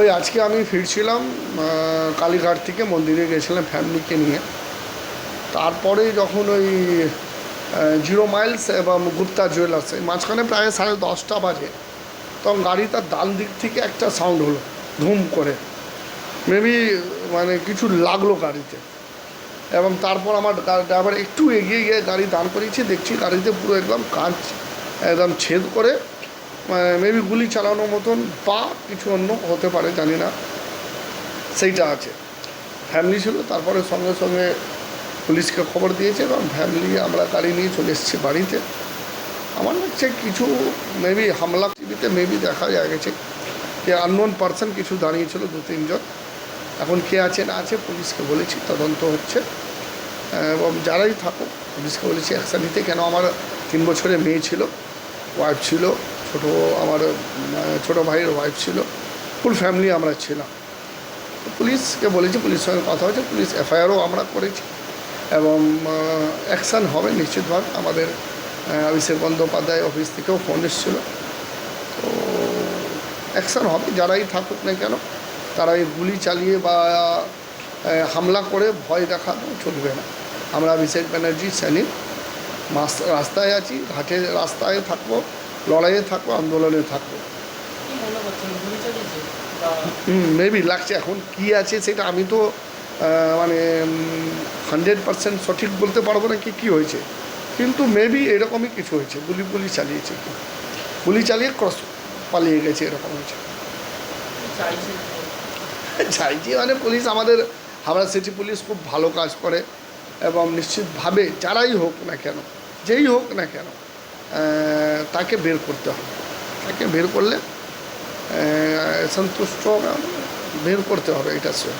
ওই আজকে আমি ফিরছিলাম কালীঘাট থেকে মন্দিরে গেছিলাম ফ্যামিলিকে নিয়ে। তারপরে যখন ওই জিরো মাইলস এবং গুপ্তা জুয়েলার্স মাঝখানে প্রায় সাড়ে দশটা বাজে, তখন গাড়ি তার ডান দিক থেকে একটা সাউন্ড হলো, ধুম করে। মেবি মানে কিছু লাগল গাড়িতে। এবং তারপর আমার ড্রাইভার একটু এগিয়ে গিয়ে গাড়ি দাঁড় করিয়েছি, দেখছি গাড়িতে পুরো একদম কাঁচ, একদম ছেদ করে মেবি গুলি চালানোর মতন বা কিছু অন্য হতে পারে, জানি না। সেইটা আছে। ফ্যামিলি ছিল, তারপরে সঙ্গে সঙ্গে পুলিশকে খবর দিয়েছে এবং ফ্যামিলি আমরা গাড়ি নিয়ে চলে এসেছি বাড়িতে। আমার লাগছে কিছু মেবি হামলা টিভিতে মেবি দেখা যায় গেছে যে আননোন পার্সন কিছু দাঁড়িয়েছিল, দু তিনজন এখন কে আছে, না আছে, পুলিশকে বলেছি, তদন্ত হচ্ছে। এবং যারাই থাকুক, পুলিশকে বলেছি অ্যাকশান নিতে। কেন আমার তিন বছরের মেয়ে ছিল ওয়াইফ ছিল ছোট আমার ছোট ভাইয়ের ওয়াইফ ছিল। ফুল ফ্যামিলি আমরা ছিলাম। পুলিশকে বলেছি, পুলিশের সঙ্গে কথা হয়েছে, পুলিশ এফআইআরও আমরা করেছি। এবং অ্যাকশান হবে নিশ্চিতভাবে। আমাদের অভিষেক বন্দ্যোপাধ্যায় অফিস থেকেও ফোন এসেছিল। তো অ্যাকশান হবে, যারাই থাকুক না কেন তারা এই গুলি চালিয়ে বা হামলা করে ভয় দেখানো চলবে না। আমরা অভিষেক ব্যানার্জি মাস, রাস্তায় আছি, ঘাটে রাস্তায় থাকব। লড়াইয়ে থাকব আন্দোলনে থাকব। কি করছেন? গুলি চালিয়েছে বা মেবি লাগছে। এখন কি আছে সেটা আমি তো মানে হান্ড্রেড পার্সেন্ট সঠিক বলতে পারব না কি কী হয়েছে। কিন্তু মেবি এরকমই কিছু হয়েছে। গুলি গুলি চালিয়েছে কি? গুলি চালিয়ে ক্রস পালিয়ে গেছে এরকম হয়েছে। চাইছি মানে পুলিশ আমাদের হাওড়া সিটি পুলিশ খুব ভালো কাজ করে। এবং নিশ্চিতভাবে যারাই হোক না কেন যেই হোক না কেন তাকে বের করতে হবে। তাকে বের করলে সন্তুষ্ট বের করতে হবে এটা সে